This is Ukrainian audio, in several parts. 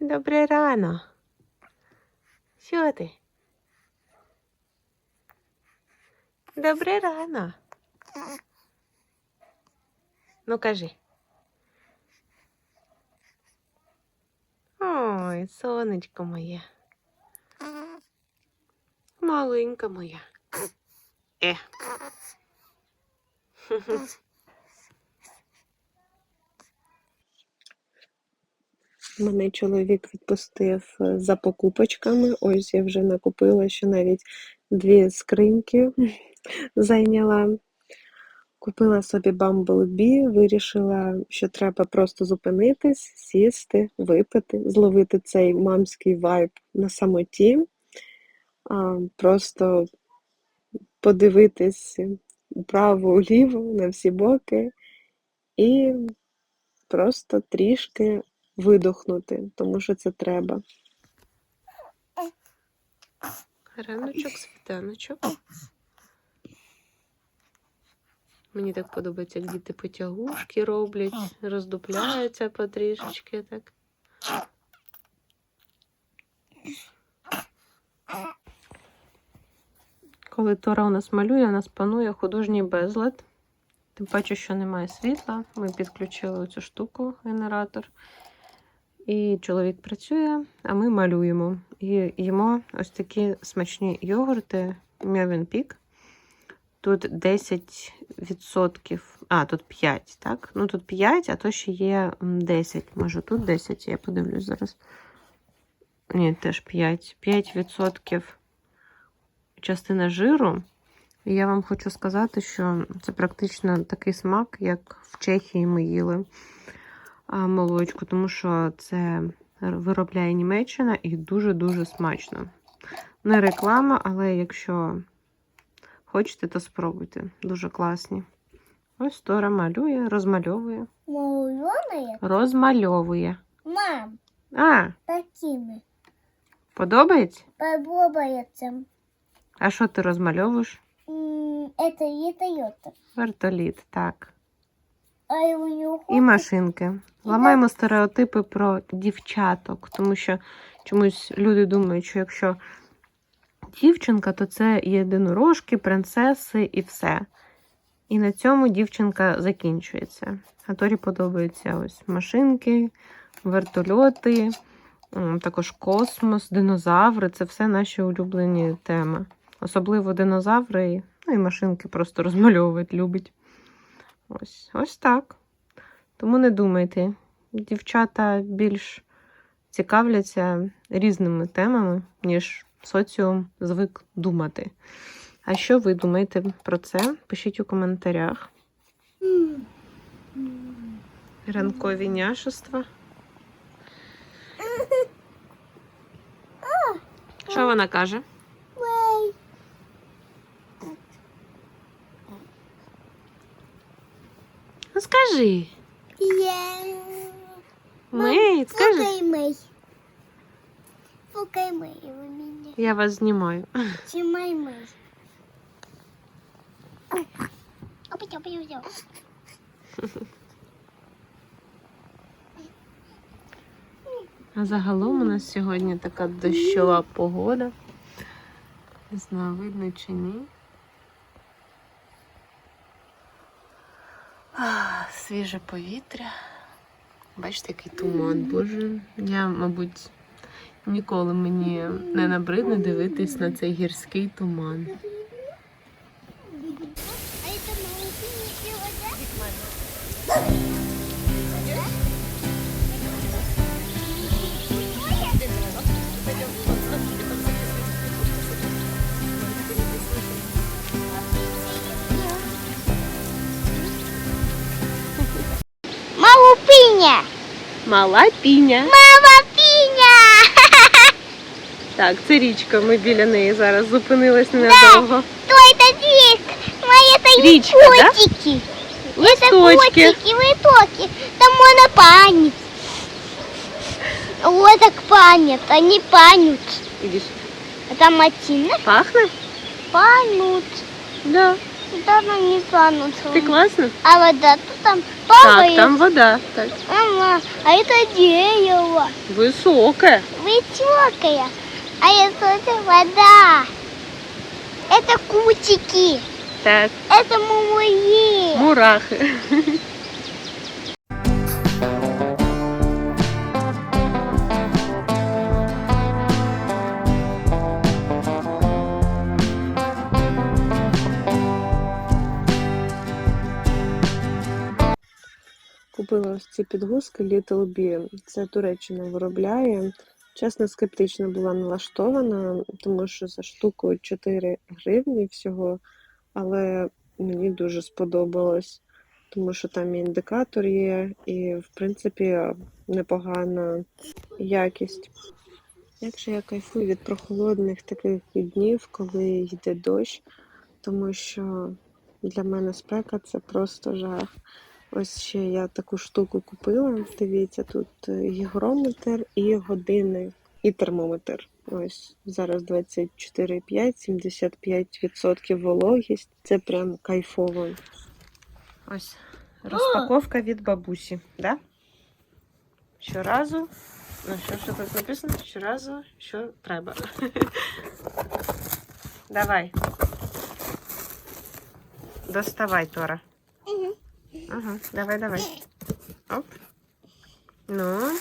Добре рано. Що ти? Добре рано. Ну кажи. Ой, сонечко моє. Маленька моя. Е. Мене чоловік відпустив е, за покупочками. Ось я вже накупила, що навіть дві скриньки зайняла. Купила собі Bumblebee, вирішила, що треба просто зупинитись, сісти, випити, зловити цей мамський вайб на самоті, просто подивитись вправо-вліво на всі боки і просто трішки видохнути, тому що це треба. Раночок, світаночок. Мені так подобається, як діти потягушки роблять, роздупляються потрішечки так. Коли Тора у нас малює, у нас панує художній безлад. Тим паче, що немає світла. Ми підключили цю штуку, генератор. І чоловік працює, а ми малюємо. І їмо ось такі смачні йогурти Мьовен Тут 10%, а, тут 5, так? Ну тут 5, а то ще є 10. Може тут 10, я подивлюсь зараз. Ні, теж 5. 5% частина жиру. І я вам хочу сказати, що це практично такий смак, як в Чехії ми їли молочку, тому що це виробляє Німеччина і дуже-дуже смачно. Не реклама, але якщо хочете, то спробуйте. Дуже класні. Ось Тора малює, розмальовує. Молодые? Розмальовує. Мам, А, такими. подобається? Подобается. А що ти розмальовуєш? Это летает. Вертоліт, так. І машинки. Ламаємо стереотипи про дівчаток, тому що чомусь люди думають, що якщо дівчинка, то це єдинорожки, принцеси і все. І на цьому дівчинка закінчується. А Торі подобаються ось машинки, вертольоти, також космос, динозаври це все наші улюблені теми. Особливо динозаври, ну і машинки просто розмальовувати любить. Ось, ось так. Тому не думайте, дівчата більш цікавляться різними темами, ніж соціум звик думати. А що ви думаєте про це? Пишіть у коментарях. Ранкові няшества. Що вона каже? Ой, Ну скажи. я... Мей, скажи. Фукай мэй. Фукай мэй у меня. Я вас знімаю. Чимай мэй. Опять, опять, опять. А загалом у нас сьогодні така дощова погода. Не знаю, видно чи ні. Свіже повітря. Бачите, який туман, боже. Я, мабуть, ніколи мені не набридне дивитись на цей гірський туман. Мала піня. Мама пиня! Так, це річка. Ми біля неї зараз зупинились ненадовго. Что это здесь? Мои это Речка, да? котики. Это Листочки. котики, листочки. Там можно панить. Вот так панят, они панют. Іди сюди. Это Матина Пахне? панут. Да. Да, она не тянутся. Ти класно? А вода тут там Так, плавает. там вода. Так. Ага, а это дерево. Високе. Высокая. А это это вода. Это кучики. Так, Это мумуи. мурахи. Купила ось ці підгузки Little Bee. Це Туреччина виробляє. Чесно, скептично була налаштована, тому що за штуку 4 гривні всього, але мені дуже сподобалось, тому що там і індикатор є, і, в принципі, непогана якість. Як же я кайфую від прохолодних таких днів, коли йде дощ, тому що для мене спека це просто жах. Ось ще я таку штуку купила. Дивіться, тут е, гігрометр і години, і термометр. Ось зараз 24,5, 75% вологість. Це прям кайфово. Ось розпаковка від бабусі, да? Щоразу. Ну, що, що тут написано? Щоразу, що треба. Давай. Доставай, Тора. Ага, давай, давай. Оп. Ну.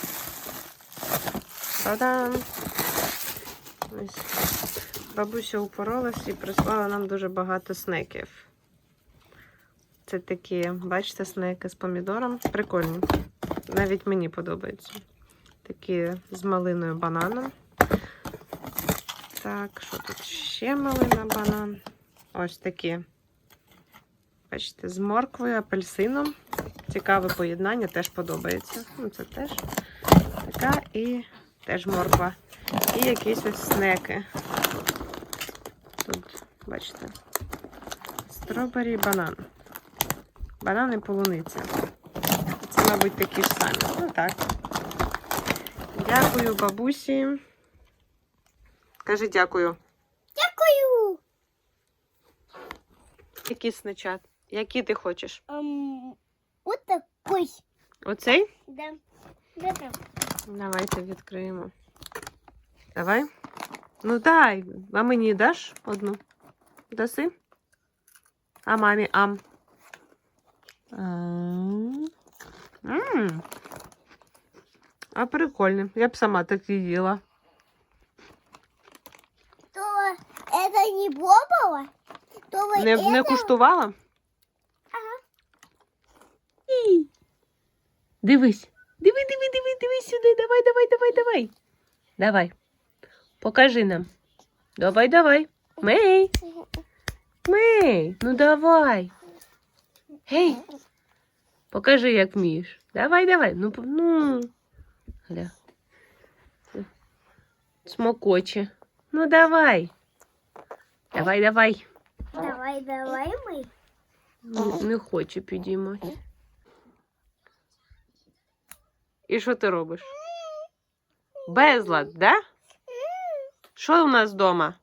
Та-дам. Ось. Бабуся упоролась і прислала нам дуже багато снеків. Це такі, бачите, снеки з помідором. Прикольні. Навіть мені подобаються. Такі з малиною бананом. Так, що тут ще малина банан? Ось такі. Бачите, з морквою, апельсином. Цікаве поєднання, теж подобається. Ну, це теж така і теж морква. І якісь ось снеки. Тут, бачите, стробері і банан. Банан і полуниця. Це, мабуть, такі ж самі. Ну так. Дякую бабусі. Кажи дякую. Дякую. Які сничат? Які ти хочеш? Эм, вот такой. Оцей? Да. Да, да. Давайте відкриємо. Давай. Ну дай. А мені даш одну? Даси? А мамі ам. Ам. М. А прикольно. Я б сама так і їла. То это не пробовала? То вы Не, это... не куштувала? Ага. Ій. Дивись. Диви, диви, диви, диви сюди. Давай, давай, давай, давай. Давай. Покажи нам. Давай, давай. Мей. Мей, ну давай. Гей. Покажи, як вмієш. Давай, давай. Ну, п- ну. Гля. Смокоче. Ну давай. Давай, давай. Давай, давай мы. Не, не хоче підіймати. І що ти робиш? Безлад, да? Що у нас вдома?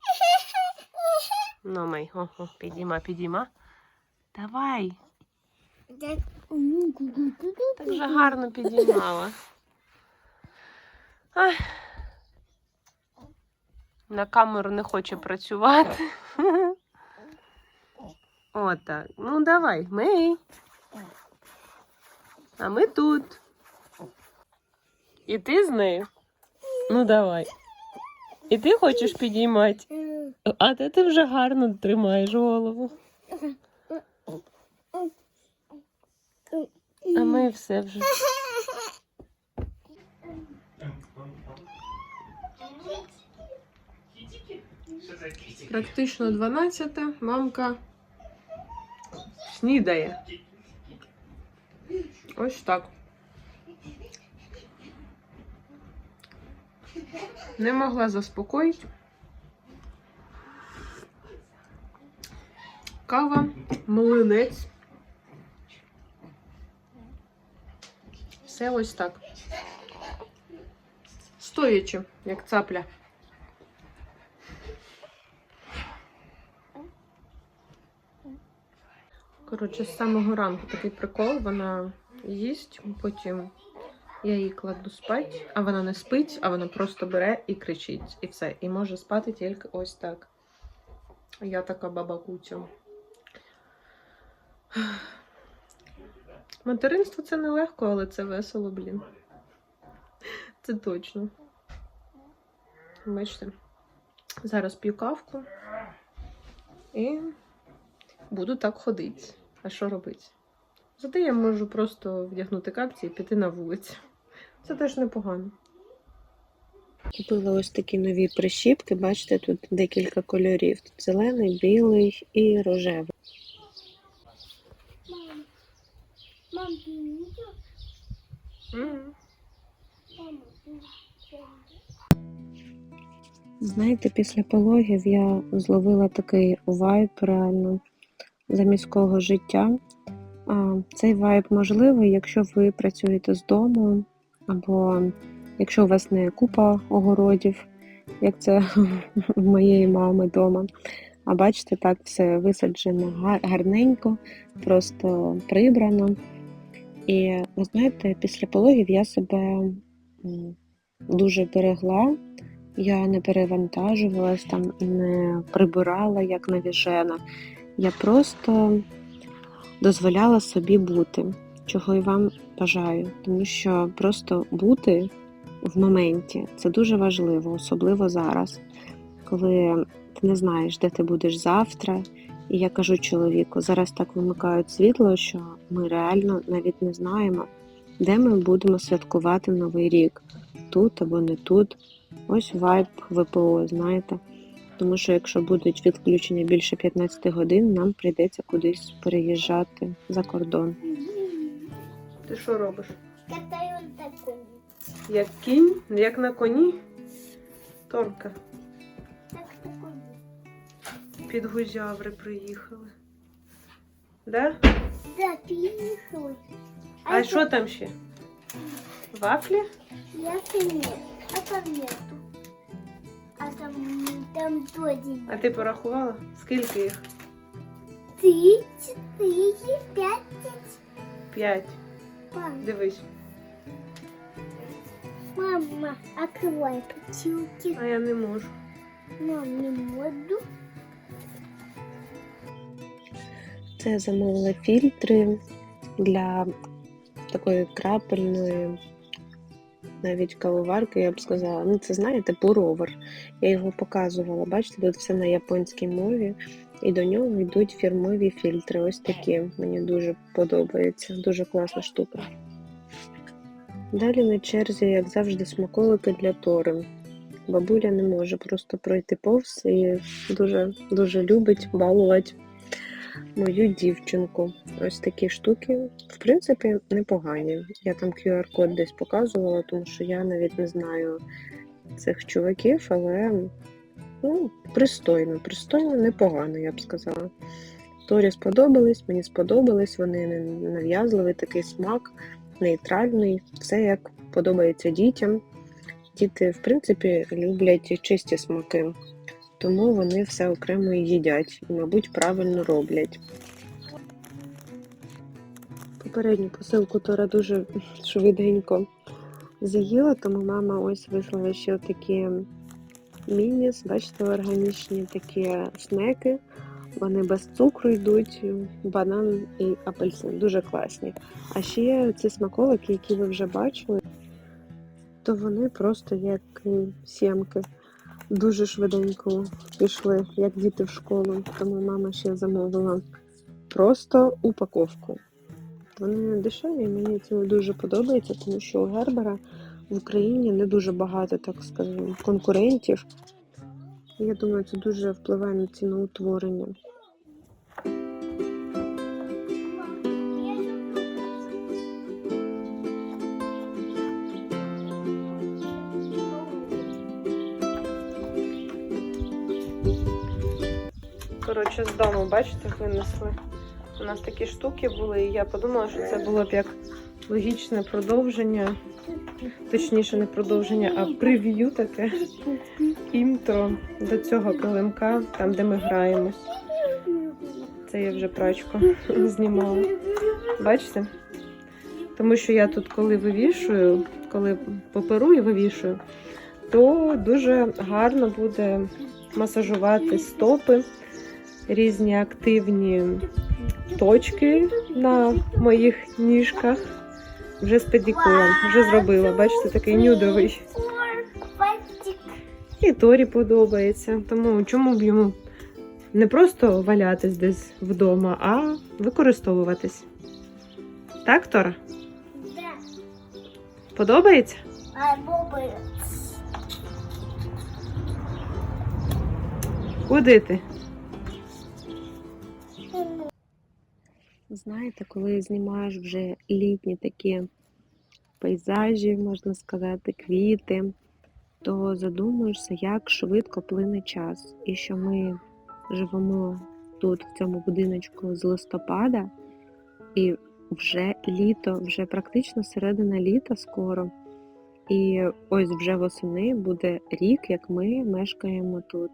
Ну, май, ого, підійма, підійма. Давай. Так же гарно підіймала. Ай. На камеру не хоче працювати. Отак. Ну, давай, ми. А ми тут. І ти з нею? Ну, давай. І ти хочеш підіймати? А де ти вже гарно тримаєш голову. А ми все вже. Практично 12 мамка снідає. Ось так. Не могла заспокоїти. Кава, млинець. Все ось так. Стоячи, як цапля. Коротше, з самого ранку такий прикол, вона їсть, потім я її кладу спать, а вона не спить, а вона просто бере і кричить, і все. І може спати тільки ось так. Я така баба Кутя. Материнство це нелегко, але це весело, блін. Це точно. Бачите, зараз п'ю кавку і буду так ходити. А що робити? Зате я можу просто вдягнути капці і піти на вулицю. Це теж непогано. Купила ось такі нові прищіпки. Бачите, тут декілька кольорів. Тут зелений, білий і рожевий. Мам, мам, не? Мама, Знаєте, після пологів я зловила такий вайб реально заміського життя. Цей вайб можливий, якщо ви працюєте з дому, або якщо у вас не купа огородів, як це в моєї мами вдома. А бачите, так все висаджено гарненько, просто прибрано. І ви знаєте, після пологів я себе дуже берегла. Я не перевантажувалась там, не прибирала як навіжена. Я просто дозволяла собі бути, чого і вам бажаю. Тому що просто бути в моменті це дуже важливо, особливо зараз, коли ти не знаєш, де ти будеш завтра. І я кажу чоловіку, зараз так вимикають світло, що ми реально навіть не знаємо, де ми будемо святкувати Новий рік, тут або не тут. Ось вайб ВПО, знаєте. Тому що якщо будуть відключення більше 15 годин, нам прийдеться кудись переїжджати за кордон. Ти що робиш? Катаю он такой. Як кінь, як на коні. Торка, Так такой. під гузяври приїхали. Да? Да, переехал. А що там ще? Вафлі? Я нет. А там нету. А там, там тоже. А ти порахувала? Скільки їх? Три, четыре, пять. П'ять. Дивись. мама, открывай пчелки. А я не можу. Мам, не моду. Це я замовила фільтри для такої крапельної, навіть кавоварки, я б сказала. Ну, це знаєте, пуровер. Я його показувала. Бачите, тут все на японській мові, і до нього йдуть фірмові фільтри. Ось такі. Мені дуже подобається. Дуже класна штука. Далі на черзі, як завжди, смаколики для тори. Бабуля не може просто пройти повз і дуже дуже любить балувати мою дівчинку. Ось такі штуки, в принципі, непогані. Я там QR-код десь показувала, тому що я навіть не знаю цих чуваків, але ну, пристойно, пристойно, непогано, я б сказала. Торі сподобались, мені сподобались, вони нав'язливий такий смак, нейтральний, все як подобається дітям. Діти, в принципі, люблять чисті смаки, тому вони все окремо їдять і, мабуть, правильно роблять. Попередню посилку Тора дуже швиденько заїла, тому мама ось вислала ще такі мініс, бачите, органічні такі снеки. Вони без цукру йдуть, банан і апельсин. Дуже класні. А ще ці смаколики, які ви вже бачили, то вони просто як е, сімки. Дуже швиденько пішли, як діти в школу. Тому мама ще замовила просто упаковку. Вони дешеві, мені це дуже подобається, тому що у Гербера в Україні не дуже багато, так скажемо, конкурентів. Я думаю, це дуже впливає на ціноутворення. Коротше, з дому, бачите, винесли. У нас такі штуки були, і я подумала, що це було б як логічне продовження, точніше, не продовження, а прев'ю таке інтро до цього килимка, там, де ми граємось. Це я вже прачку знімала. Бачите? Тому що я тут, коли вивішую, коли поперу і вивішую, то дуже гарно буде масажувати стопи, різні активні точки на моїх ніжках. Вже з педикюром, вже зробила. Бачите, такий нюдовий. І Торі подобається. Тому чому б йому не просто валятись десь вдома, а використовуватись. Так, Тора? Подобається? Куди ти? Знаєте, коли знімаєш вже літні такі пейзажі, можна сказати, квіти, то задумуєшся, як швидко плине час. І що ми живемо тут, в цьому будиночку з листопада, і вже літо, вже практично середина літа скоро. І ось вже восени буде рік, як ми мешкаємо тут.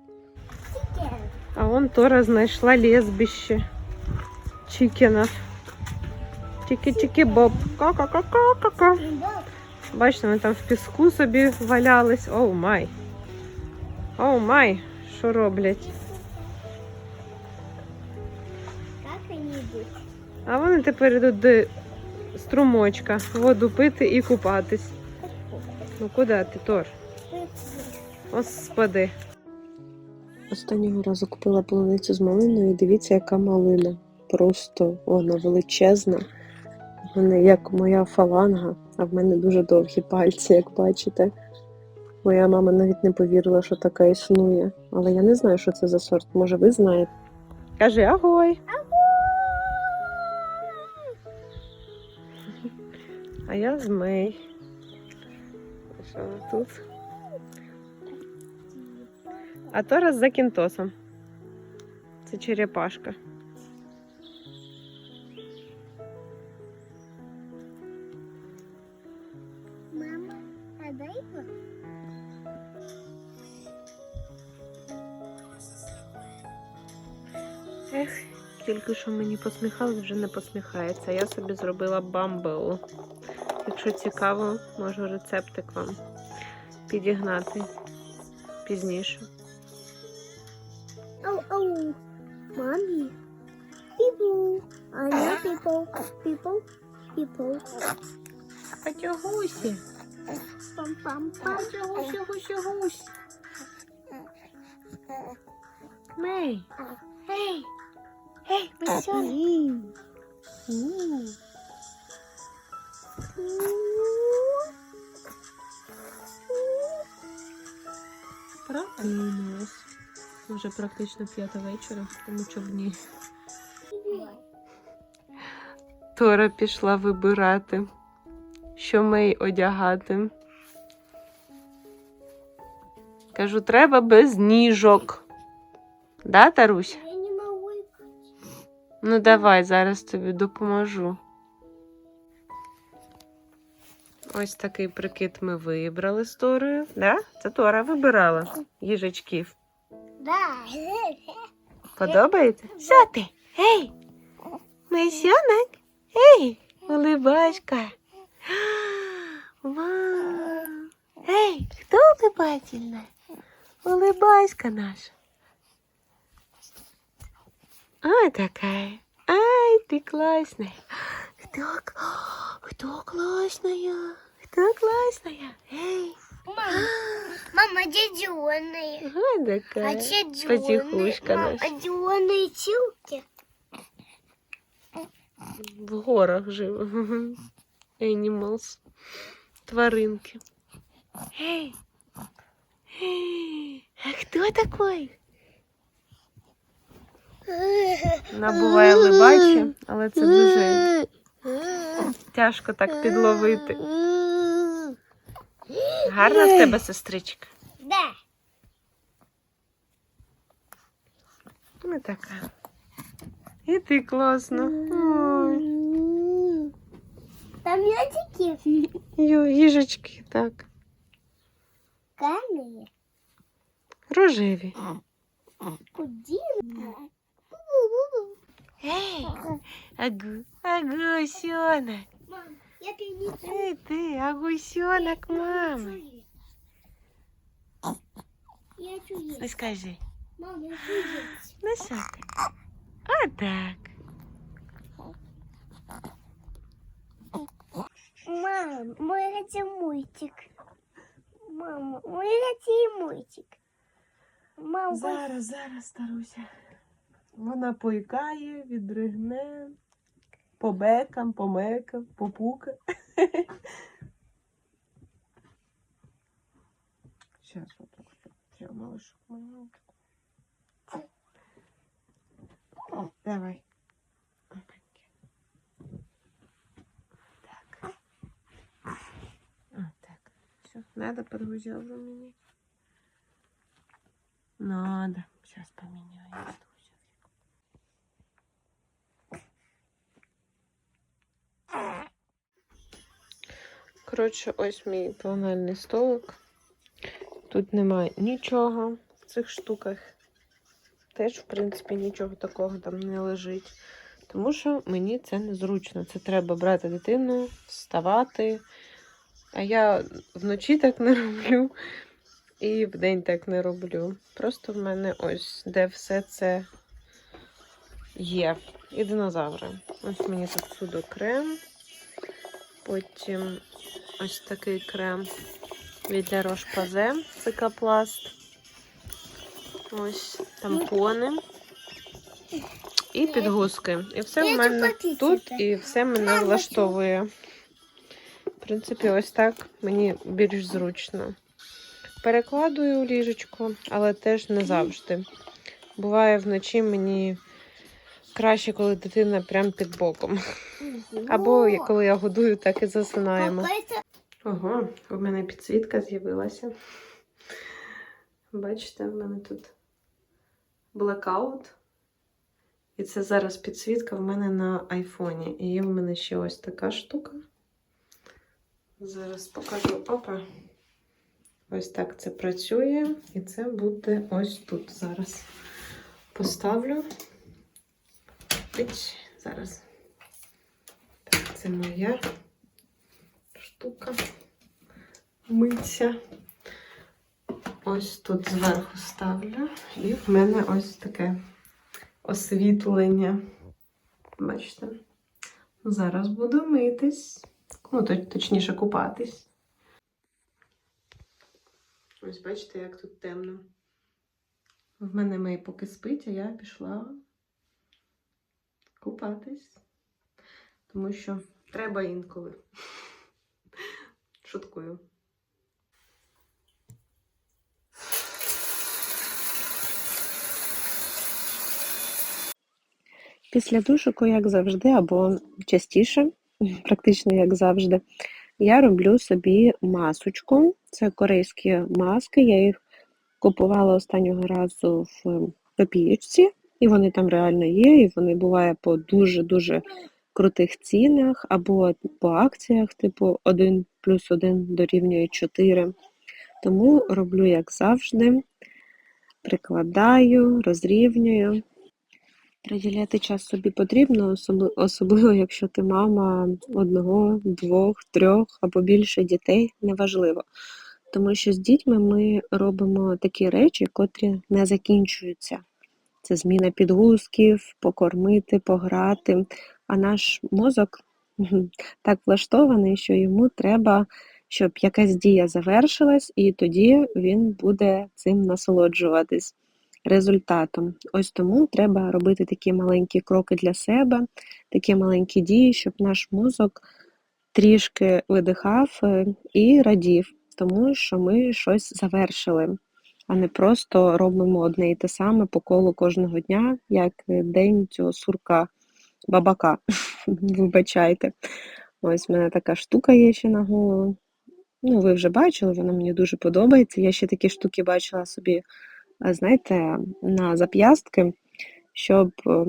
А вон Тора знайшла лезбище чікенів. Тільки-тільки боб. Ка-ка-ка-ка-ка. Бачите, вони там в піску собі валялись. Оу май. Оу май. Що роблять? Как они идут? А вони тепер йдуть до струмочка, воду пити і купатись. Ну куди ти, Тор? Господи. Останнього разу купила полуницю з малиною, і дивіться, яка малина. Просто вона величезна. Вона як моя фаланга, а в мене дуже довгі пальці, як бачите. Моя мама навіть не повірила, що така існує. Але я не знаю, що це за сорт. Може, ви знаєте? Кажи агой. А я змей. Що тут? А то раз за кінтосом. Це черепашка. Тільки що мені посміхалось, вже не посміхається. Я собі зробила бамбеу. Якщо цікаво, можу рецептик вам підігнати пізніше. Оу, оу. Мами. People. I know people. People. People. Потягусі. Пам-пам-пам. Гусь, гусь, гусь. Мей. Эй. Эй, быстрее. Прокинулась. Вже практично п'ята вечора, тому човні. Тора пішла вибирати, що мей одягати. Кажу, треба без ніжок. Да, Таруся? Ну давай, зараз тобі допоможу. Ось такий прикид ми вибрали з Торою. Да? Це Тора вибирала їжачків. Да. Подобається? Що ти? Ей! Месьонок? Ей! Улибачка. Вау! Ей, хто улыбательна? Улыбаська наша. Ой, такая. Ай, ты классная. Кто, кто классная? Кто классная? Эй, Мама, мама, ой, А такая. где зеленые? Потихушка наша. а зеленые чилки? В горах жив. Animals. Тваринки. Эй! Эй! А хто такой? Вона буває але це дуже тяжко так підловити. Гарна в тебе сестричка. Да. Не така. І ти класно. Ой. Там ядики Ю, їжачки, так. камни. Рожеві. Куди? Ей, агу, агусенок. Мам, я перенесу. Ей ти, агусенок мами. Я хочу есть. Ну скажи, Мам, я хочу есть. ну що ти? Отак. Мам, мы хотим мультик. Мама, мы хотим мультик. Мам, Зараз, зараз, старуся. Вона поїкає, відригне, побекам, помекам, попука. Зараз отак. Я малыш. Давай. Так. Так. Все, надо подгрузил заменить. Надо. Сейчас поменяю. Коротше, ось мій пленальний столик. Тут немає нічого в цих штуках. Теж, в принципі, нічого такого там не лежить. Тому що мені це незручно. Це треба брати дитину, вставати. А я вночі так не роблю. І вдень так не роблю. Просто в мене ось де все це є. І динозаври. Ось мені тут суду крем. Потім ось такий крем від La Roche-Posay, цикапласт. Ось тампони. І підгузки. І все в мене тут, і все мене влаштовує. В принципі, ось так мені більш зручно. Перекладую ліжечко, але теж не завжди. Буває вночі мені краще, коли дитина прямо під боком. Або коли я годую, так і засинаємо. Ого, у мене підсвітка з'явилася. Бачите, в мене тут блекаут. І це зараз підсвітка в мене на айфоні. І є в мене ще ось така штука. Зараз покажу. Опа. Ось так це працює. І це буде ось тут зараз. Поставлю. Ить, зараз. Це моя штука. Миться. Ось тут зверху ставлю. І в мене ось таке освітлення. Бачите? Зараз буду митись. Ну, точніше, купатись. Ось бачите, як тут темно. В мене мей поки спить, а я пішла купатись. Тому що треба інколи. Шуткую. Після душику, як завжди, або частіше, практично як завжди, я роблю собі масочку. Це корейські маски. Я їх купувала останнього разу в копієчці, і вони там реально є, і вони буває по дуже-дуже крутих цінах, або по акціях, типу 1 плюс 1 дорівнює 4. Тому роблю, як завжди, прикладаю, розрівнюю. Приділяти час собі потрібно, особливо якщо ти мама одного, двох, трьох або більше дітей, неважливо. Тому що з дітьми ми робимо такі речі, котрі не закінчуються. Це зміна підгузків, покормити, пограти. А наш мозок так влаштований, що йому треба, щоб якась дія завершилась, і тоді він буде цим насолоджуватись результатом. Ось тому треба робити такі маленькі кроки для себе, такі маленькі дії, щоб наш мозок трішки видихав е, і радів, тому що ми щось завершили, а не просто робимо одне і те саме по колу кожного дня, як е, день цього сурка бабака. Вибачайте. Ось в мене така штука є ще на голову. Ну, ви вже бачили, вона мені дуже подобається. Я ще такі штуки бачила собі знаєте, на зап'ястки, щоб е,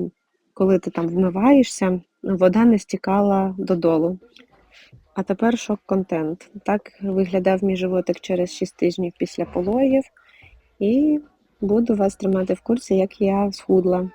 коли ти там вмиваєшся, вода не стікала додолу. А тепер шок-контент. Так виглядав мій животик через 6 тижнів після пологів, і буду вас тримати в курсі, як я схудла.